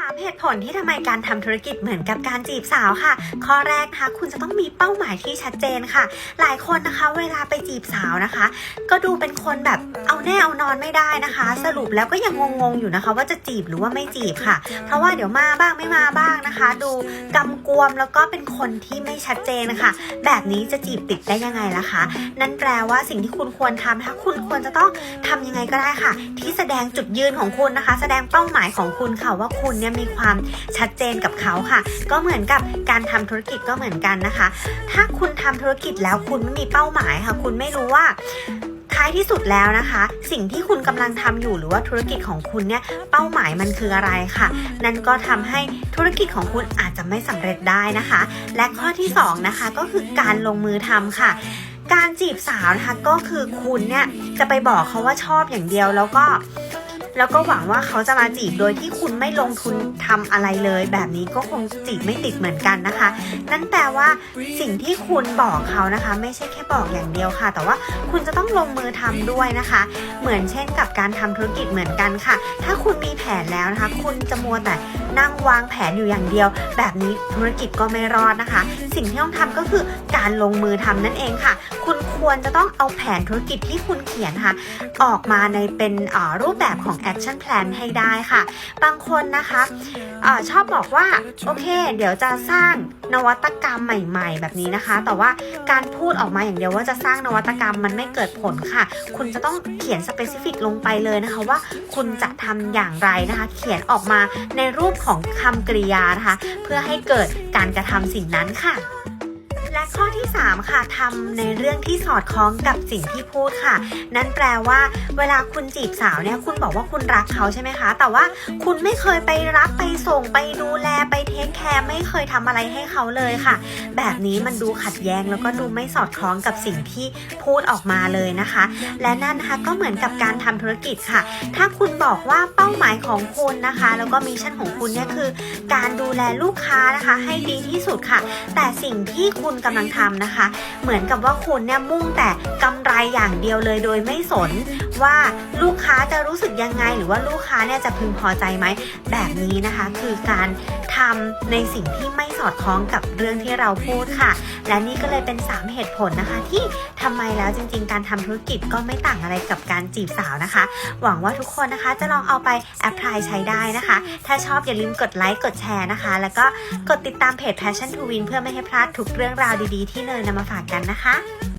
3เหตุผลที่ทำไมการทำธุรกิจเหมือนกับการจีบสาวค่ะ ข้อแรกนะคะคุณจะต้องมีเป้าหมายที่ชัดเจนค่ะ หลายคนนะคะเวลาไปจีบสาวนะคะ ก็ดูเป็นคนแบบเอาแน่เอานอนไม่ได้นะคะ สรุปแล้วก็ยังงงๆอยู่นะคะ ว่าจะจีบหรือว่าไม่จีบค่ะ เพราะว่าเดี๋ยวมาบ้างไม่มาบ้างนะคะ ดูกำกวมแล้วก็เป็นคนที่ไม่ชัดเจนนะคะแบบนี้จะจีบติดได้ยังไงล่ะคะ นั่นแปลว่าสิ่งที่คุณควรทำนะคะคุณควรจะต้องทำยังไงก็ได้ค่ะ ที่แสดงจุดยืนของคุณนะคะ แสดงเป้าหมายของคุณค่ะว่าคุณเนี่ยมีความชัดเจนกับเขาค่ะ ก็เหมือนกับการทำธุรกิจก็เหมือนกันนะคะ ถ้าคุณทำธุรกิจแล้วคุณไม่มีเป้าหมายค่ะ คุณไม่รู้ว่าท้ายที่สุดแล้วนะคะ สิ่งที่คุณกำลังทำอยู่หรือว่าธุรกิจของคุณเนี่ยเป้าหมายมันคืออะไรค่ะ นั่นก็ทำให้ธุรกิจของคุณอาจจะไม่สำเร็จได้นะคะ และข้อที่สองนะคะก็คือการลงมือทำค่ะการจีบสาวนะคะก็คือคุณเนี่ยจะไปบอกเขาว่าชอบอย่างเดียวแล้วก็ แล้วก็หวังว่าเขาจะมาจีบโดยที่คุณไม่ลงทุนทำอะไรเลย แบบนี้ก็คงจีบไม่ติดเหมือนกันนะคะ นั่นแปลว่าสิ่งที่คุณบอกเขานะคะ ไม่ใช่แค่บอกอย่างเดียวค่ะ แต่ว่าคุณจะต้องลงมือทำด้วยนะคะ เหมือนเช่นกับการทำธุรกิจเหมือนกันค่ะ ถ้าคุณมีแผนแล้วนะคะ คุณจะมัวแต่นั่งวางแผนอยู่อย่างเดียว แบบนี้ธุรกิจก็ไม่รอดนะคะ สิ่งที่ต้องทำก็คือการลงมือทำนั่นเองค่ะ คุณ ควรจะต้องเอาแผนธุรกิจที่คุณเขียนค่ะ ออกมาในเป็นรูปแบบของ action plan ให้ได้ค่ะ บางคนนะคะอชอบบอกว่า โอเค เดี๋ยวจะสร้างนวัตกรรมใหม่ ๆ แบบนี้นะคะ แต่ว่าการพูดออกมาอย่างเดียวว่าจะสร้างนวัตกรรมมันไม่เกิดผลค่ะ คุณจะต้องเขียน specific ลงไปเลยนะคะ ว่าคุณจะทำอย่างไรนะคะ เขียนออกมาในรูปของคำกริยานะคะ เพื่อให้เกิดการกระทำสิ่งนั้นค่ะ และข้อที่ 3 ค่ะทำในเรื่องที่สอดคล้องกับสิ่งที่พูดค่ะ นั่นแปลว่า เวลาคุณจีบสาวเนี่ยคุณบอกว่าคุณรักเขาใช่ไหมคะ แต่ว่าคุณไม่เคยไปรับไปส่งไปดูแลไปเทคแคร์ไม่เคยทำอะไรให้เขาเลยค่ะ แบบนี้มันดูขัดแย้งแล้วก็ดูไม่สอดคล้องกับสิ่งที่พูดออกมาเลยนะคะ และนั่นนะคะก็เหมือนกับการทำธุรกิจค่ะ ถ้าคุณบอกว่าเป้าหมายของคุณนะคะ แล้วก็มิชชั่นของคุณเนี่ยคือ การดูแลลูกค้านะคะ ให้ดีที่สุดค่ะ แต่สิ่งที่คุณกำลังทำนะคะ เหมือนกับว่าคุณเนี่ยมุ่งแต่กำไรอย่างเดียวเลยโดยไม่สนว่าลูกค้าจะรู้สึกยังไง หรือว่าลูกค้าเนี่ยจะพึงพอใจไหมแบบนี้นะคะ คือการ ทำในสิ่งที่ไม่สอดคล้องกับเรื่องที่เราพูดค่ะ และนี่ก็เลยเป็น 3 เหตุผลนะคะ ที่ทำไมแล้วจริง ๆ การทำธุรกิจก็ไม่ต่างอะไรกับการจีบสาวนะคะ หวังว่าทุกคนนะคะจะลองเอาไปแอพพลายใช้ได้นะคะ ถ้าชอบอย่าลืมกดไลค์กดแชร์นะคะ แล้วก็กดติดตามเพจ Passion to Win เพื่อไม่ให้พลาดทุกเรื่องราวดีๆ ที่เนยนำมาฝากกันนะคะ